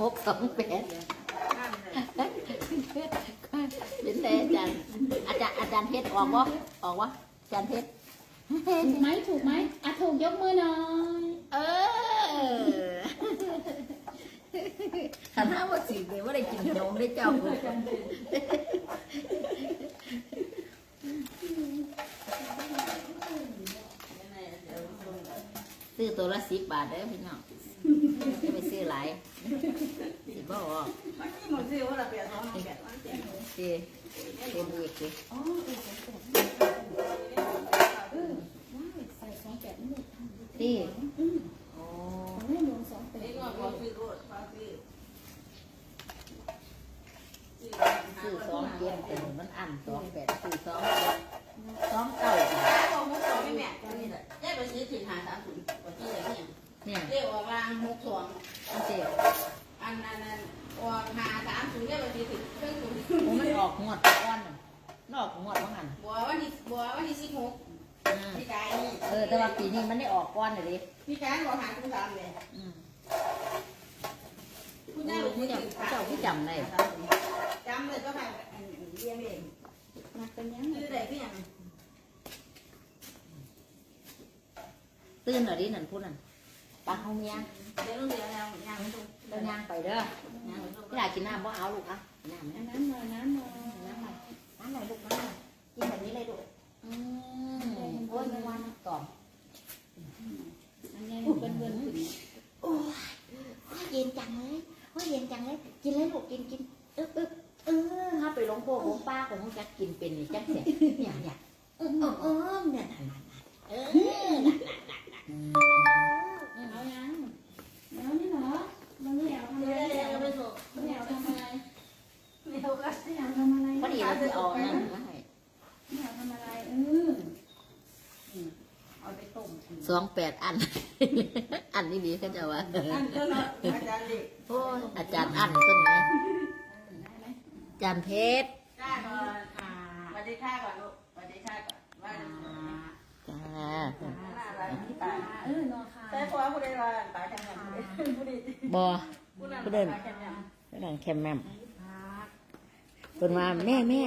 หกสองแปดเป็นแต่อาจารย์อาจารย์อาจารย์เพชรออกวะออกวะอาจารย์เพชรถูกไหมถูกไหมอะถูกยกมือหน่อยเออขันห้าว่าสิเลยว่าได้กินขนมได้เจ้าซื้อตัวละสิบบาทเด้อพี่น้องจะไปซื้อหลาย สิบบ่ออกหมดสิว่าเราเปลี่ยนท้องเปลี่ยนสิเป็นอีกสิอ๋อเออสองแปดเออว้าวใส่สองแปดนี่ทำสิอืมโอ้ของแม่หลวงสองแปดนี่ก็พอซื้อรถพอซื้อซื้อสองเกียนแต่มันอันสองแปดซื้อสองสองเก้าบอกมุกสองไม่แม่ก็นี่แหละแยกไปซื้อถึงหาสามศูนย์กว่าที่ไหนเนี่ยเนี่ยเรียกว่าบางมุกสองอันเจ็บ ออกงวดก้อนน่ะมันออกงวดว่าหันบัววันที่บัววันที่สิบหกอ่าพี่กายนี่เออแต่ว่าปีนี้มันได้ออกก้อนเลยดิพี่กายบอกหาทุกสามเลยอืมคุณย่าบอกผู้ที่เจ้าเจ้าผู้จำได้จำเลยก็ไปเรียนเองมาเป็นยังไงซื้อได้พี่ยังตื่นเหรอดินั่นพูดนั่นปลาเฮาเมียเดี๋ยวต้องเรียนแล้วยังไม่ต้องเดินยางไปเด้อยังไม่ต้องพี่อยากกินน้ำบ่เอาลูกอะน้ำอันะนนั้นหน่อยน้ำหน่อยน้ำหน่อยน้ำหน่อยลูกน้ำหน่อยกินแบบนี้เลยลูกอืมโอ้ยไม่ว่านะกล่อมอันนี้เป็นเงินขึ้นโอ้ยเย็นจังเลยโอ้ยเย็นจังเลยกินเลยลูกกินกินเออ เออเออถ้าไปหลงโป่งหลงป้าของเขาจะกินเป็นนี่จักเสียเนี่ยเนี่ยเออเออเออเนี่ยนั่นนั่นนั่นเออนั่นนั่นนั่นนั่น เอายังแล้วนี่เหรอมันไม่เอาทำ เรี อะไร ยนยังไม่ถูก ไม่เอาทำอะไร ไม่ถูกก็ ไม่เอาทำอะไร พอดีเราจะเอานั่นมาให้ ไม่เอาทำอะไรเออเอาไปต้ม สองแปดอัน อันนี้ดีเขาจะว่าอันก็เนาะอาจารย์ดิโอ้ยอาจารย์อันต้นไหมได้ไหมอาจารย์เพชรจ้าก่อนอ่าสวัสดีค่ะก่อนลูกสวัสดีค่ะก่อนว่าจ้าน้าอะไรที่ตาเออนอคาใช่เพราะว่าผู้ใดว่าตาแข็งแรงผู้ใดบอผู้นั้นผู้เดินตาแข็งแรงเดินแคมแมมเพิ่นว่าแม่แม่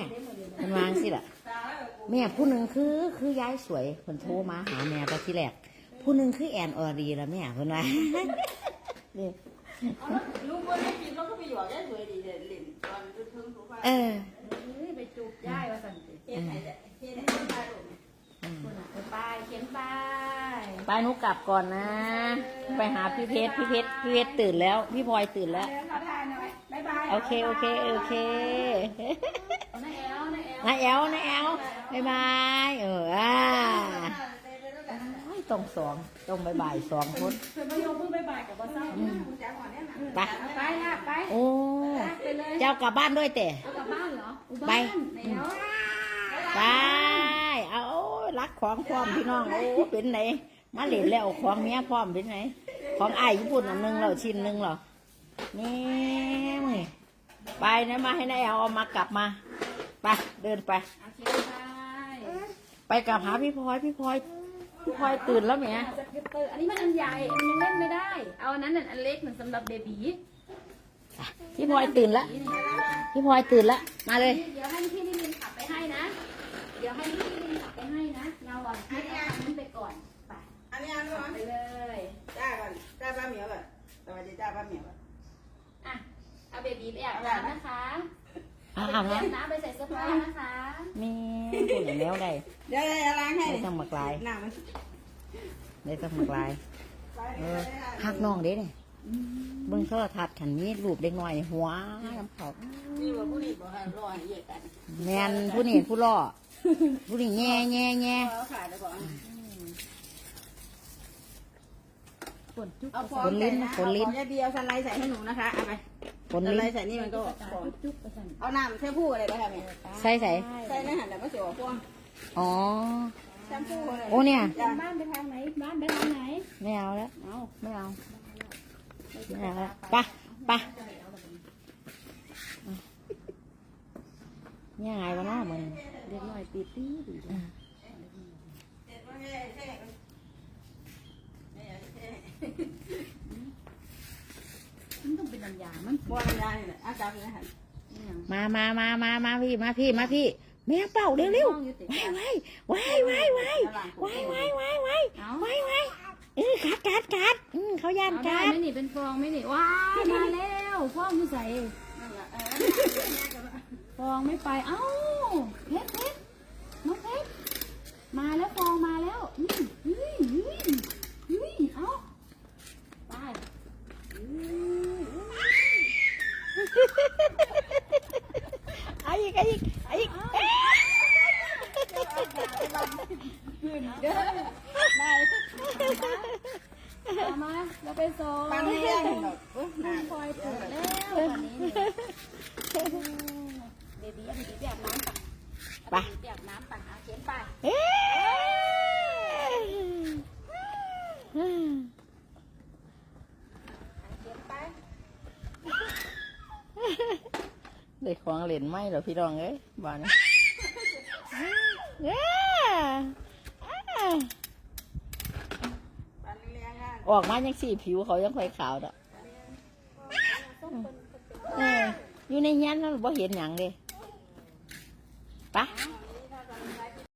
เพิ่นวาจังสิล่ะตาแล้วกูแม่ผู้หนึ่งคือ คือยายสวยเพิ่นโทรมาหาแม่ตอนที่แรก ผู้หนึ่งคือแอนออรีละแม่เพิ่นว่านี่เอาแล้วลูกคนไม่กินแล้วก็ไปหยอกแย่สวยดีเด่นหลินตอนดูทึ่งถูกป่ะเออไปจูบย่ายว่าสันติเฮ็ดให้ได้เฮ็ดให้ได้ลูกอืมคนอะไปป้ายเขียนป้ายไปหนุกลับก่อนนะ ไปหาพี่เพชรพี่เพชรพี่เพชรตื่นแล้ว พี่พลอยตื่นแล้วเดินขอทานหน่อยบายบายโอเคโอเคโอเคเอาหน้าแอลหน้าแอลนาแอลนาแอลบายบายเออ อ่าโอ้ยตรงสองตรงบายบายสองคนเธอมายกมือบายบายกับว่าเศร้าไปไปลากไปโอ้ไปเลยเจ้ากลับบ้านด้วยแต่ เอากลับบ้านเหรออุไปบ้านแนวไปเอาโอ้ยรักของพร้อมพี่น้องโอ้เป็นไหนมาเหรียญแล้วเอาของเมียพร้อมเป็นไหนของไอ้ายญี่ปุ่นอันหนึงเหราชิ้นหนึงเหรอนี่มึงไปนะมาให้นายเอาเอามากลับมาไปเดินไป โอเคไปไปกลับหาพี่พลอยพี่พลอย พี่พลอยตื่นแล้วแหมสเก็ตเตอร์อันนี้มันอันใหญ่มันยังเล่นไม่ได้ เอาอันนั้นอันเล็กเหมือนสำหรับเบบีพี่พลอยตื่นแล้วพี่พลอยตื่นแล้วมาเลย เดี๋ยวให้พี่นิรินขับไปให้นะ เดี๋ยวให้พี่นิรินขับไปให้นะเราอะให้เอาอันนั้นไปก่อนไปอันนี้อันนี้ไปเลยจ้าก่อนจ้าป้าเหมียวก่อนสวัสดีจ้าป้าเหมียวก่อนอะเอาเบบีไปอาบน้ำนะคะ อ้าเอาวไปแล้วอาบน้ำไปใส่เสื้อผ้านะคะมีพูดแล้วได้เดี๋ยวจะล้างให้ได้ทั้งหมากลายหน้ามันได้ทั้งหมากลายเออหักน้องเด้เนี่ยเบิ่งโทรทัศน์ขันมีรูปเด็กน้อยนี่หัวน้ำเขานี่ว่าผู้นี้บอกให้รอให้เยอะกันแมนผู้นี่ผู้ล่อผู้นี่แง่แง่แง่พอขายแล้วก่อนฝนจุ๊บเอาฟองใส่นะเอาฟองยาเดียวสไลด์ใส่ให้หนูนะคะเอาไป คนสไลลิ้นด์ใส่นี่มันก็ฟองจุ๊บไปสั่นเอาน้ำแช่ผู้อะไรได้ค่ะแม่ใส่ใส่ใส่ในหันแล้วก็เสียวฟองอ๋อแชมพูอะไรโอ้เนี่ยบ้านไปทางไหนบ้านไปทางไหนไม่เอาแล้วเอาไม่เอาไม่เอาแล้วไปไปยังไงวะเนาะมึงเด็กหน่อยตีตี้ดี มั นต้องเป็นน้ำยามันบัวน้ำยานี่แหละอาจารย์นี่หันนี่หยังมามามามามาพี่ มาพี่ มาพี่ แม่เป่าเร็วเร็วห้องอยู่ติดไว้ไว้ไว้ไว้ไว้ไว้ไว้ไว้ไว้เอาไว้ไว้เออกัดกัดกัดอืมเขาย่านเอาได้กัดไหมนี่เป็นฟองไหมนี่ว้ายมาแล้วฟองอยู่ใส่นั่นแหละเออฟองไม่ไป เอ้าเพชรเพ กอีกอีกเด้อไหนมาเราไปสองไปเงแห้งคอยเปิแล้ว ได้ของเล่นไหมเหรอพี่น้องเอ้ยบ้านนี้เอ้ยเอ้ยปันเลี้ยงอะออกมายังสีผิวเขายังค่อยขาวดอกเอออยู่ในยันนั่นบ่เห็นหยังเลยไปเอา